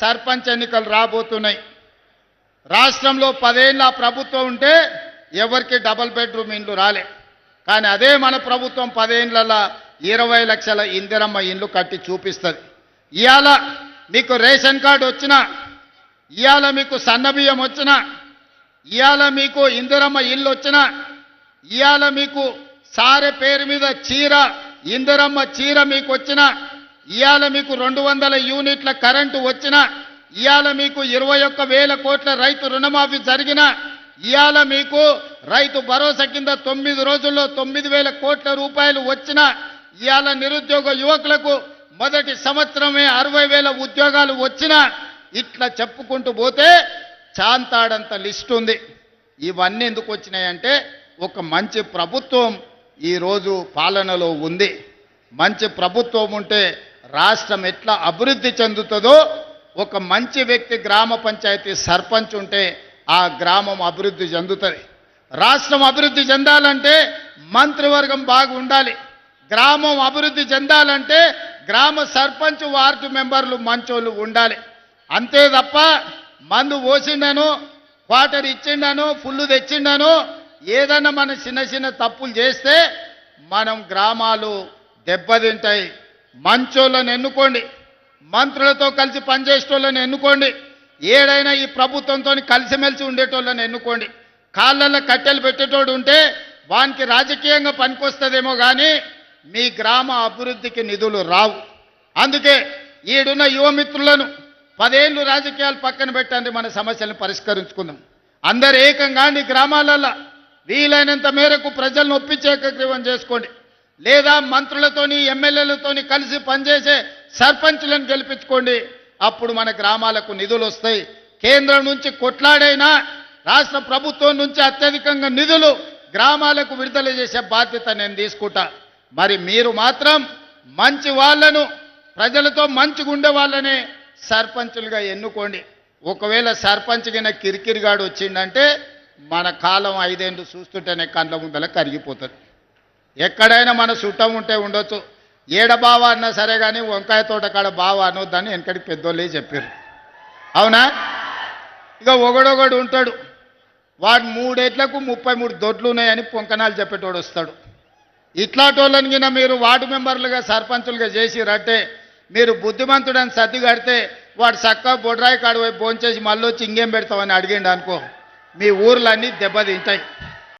సర్పంచ్ ఎన్నికలు రాబోతున్నాయి. రాష్ట్రంలో పదేళ్ళ ప్రభుత్వం ఉంటే ఎవరికి డబల్ బెడ్రూమ్ ఇండ్లు రాలే. కానీ అదే మన ప్రభుత్వం పదేళ్ళ ఇరవై లక్షల ఇందిరమ్మ ఇండ్లు కట్టి చూపిస్తుంది. ఇవాళ మీకు రేషన్ కార్డు వచ్చినా ఇవాళ మీకు సన్నబియ్యం వచ్చినా ఇవాళ మీకు ఇందిరమ్మ ఇల్లు వచ్చినా ఇవాళ మీకు సారె పేరు మీద చీర ఇందిరమ్మ చీర మీకు వచ్చిన ఇవాళ మీకు రెండు వందల యూనిట్ల కరెంటు వచ్చిన ఇవాళ మీకు ఇరవై ఒక్క వేల కోట్ల రైతు రుణమాఫీ జరిగిన ఇవాళ మీకు రైతు భరోసా కింద తొమ్మిది రోజుల్లో తొమ్మిది వేల కోట్ల రూపాయలు వచ్చిన ఇవాళ నిరుద్యోగ యువకులకు మొదటి సంవత్సరమే అరవై వేల ఉద్యోగాలు వచ్చిన ఇట్లా చెప్పుకుంటూ పోతే చాంతాడంత లిస్ట్ ఉంది. ఇవన్నీ ఎందుకు వచ్చినాయంటే ఒక మంచి ప్రభుత్వం ఈరోజు పాలనలో ఉంది. మంచి ప్రభుత్వం ఉంటే రాష్ట్రం ఎట్లా అభివృద్ధి చెందుతుందో ఒక మంచి వ్యక్తి గ్రామ పంచాయతీ సర్పంచ్ ఉంటే ఆ గ్రామం అభివృద్ధి చెందుతుంది. రాష్ట్రం అభివృద్ధి చెందాలంటే మంత్రివర్గం బాగుండాలి. గ్రామం అభివృద్ధి చెందాలంటే గ్రామ సర్పంచ్ వార్డు మెంబర్లు మంచోళ్ళు ఉండాలి. అంతే తప్ప మందు పోసిండను క్వార్టర్ ఇచ్చిండను ఫుల్ తెచ్చిండను ఏదైనా మన చిన్న చిన్న తప్పులు చేస్తే మనం గ్రామాలు దెబ్బతింటాయి. మంచోళ్ళని ఎన్నుకోండి. మంత్రులతో కలిసి పనిచేసేటోళ్ళని ఎన్నుకోండి. ఏడైనా ఈ ప్రభుత్వంతో కలిసిమెలిసి ఉండేటోళ్ళని ఎన్నుకోండి. కాళ్ళల్లో కట్టెలు పెట్టేటోడు ఉంటే వానికి రాజకీయంగా పనికొస్తుందేమో కానీ మీ గ్రామ అభివృద్ధికి నిధులు రావు. అందుకే ఈడున్న యువమిత్రులను పదేళ్ళు రాజకీయాలు పక్కన పెట్టండి మన సమస్యలను పరిష్కరించుకుందాం. అందరు ఏకంగా నీ గ్రామాలలో వీలైనంత మేరకు ప్రజలను ఒప్పించే ఏకగ్రీవం చేసుకోండి. లేదా మంత్రులతోని ఎమ్మెల్యేలతోని కలిసి పనిచేసే సర్పంచులను గెలిపించుకోండి. అప్పుడు మన గ్రామాలకు నిధులు వస్తాయి. కేంద్రం నుంచి కొట్లాడైనా రాష్ట్ర ప్రభుత్వం నుంచి అత్యధికంగా నిధులు గ్రామాలకు విడుదల చేసే బాధ్యత నేను తీసుకుంటా. మరి మీరు మాత్రం మంచి వాళ్ళను ప్రజలతో మంచిగా ఉండే వాళ్ళనే సర్పంచులుగా ఎన్నుకోండి. ఒకవేళ సర్పంచ్ కిరికిరిగాడు వచ్చిందంటే మన కాలం ఐదేళ్ళు చూస్తుంటేనే కళ్ళ ముందల కరిగిపోతుంది ఎక్కడైనా మన చుట్టం ఉంటే ఉండొచ్చు. ఏడ బావ అన్నా సరే కానీ వంకాయ తోట కాడ బావ అనొద్దని వెనకటి పెద్దోళ్ళే చెప్పారు అవునా? ఇక ఒకడొకడు ఉంటాడు. వాడు మూడేట్లకు ముప్పై మూడు దొడ్లు ఉన్నాయని పొంకనాలు చెప్పేటోడు వస్తాడు. ఇట్లాంటి మీరు వార్డు మెంబర్లుగా సర్పంచులుగా చేసిరంటే మీరు బుద్ధిమంతుడని సర్ది కడితే వాడు చక్కగా బొడ్రాయి కాడు పోయి భోంచేసి మళ్ళీ వచ్చి ఇంకేం పెడతామని అడిగిండు అనుకో. మీ ఊర్లన్నీ దెబ్బతింటాయి.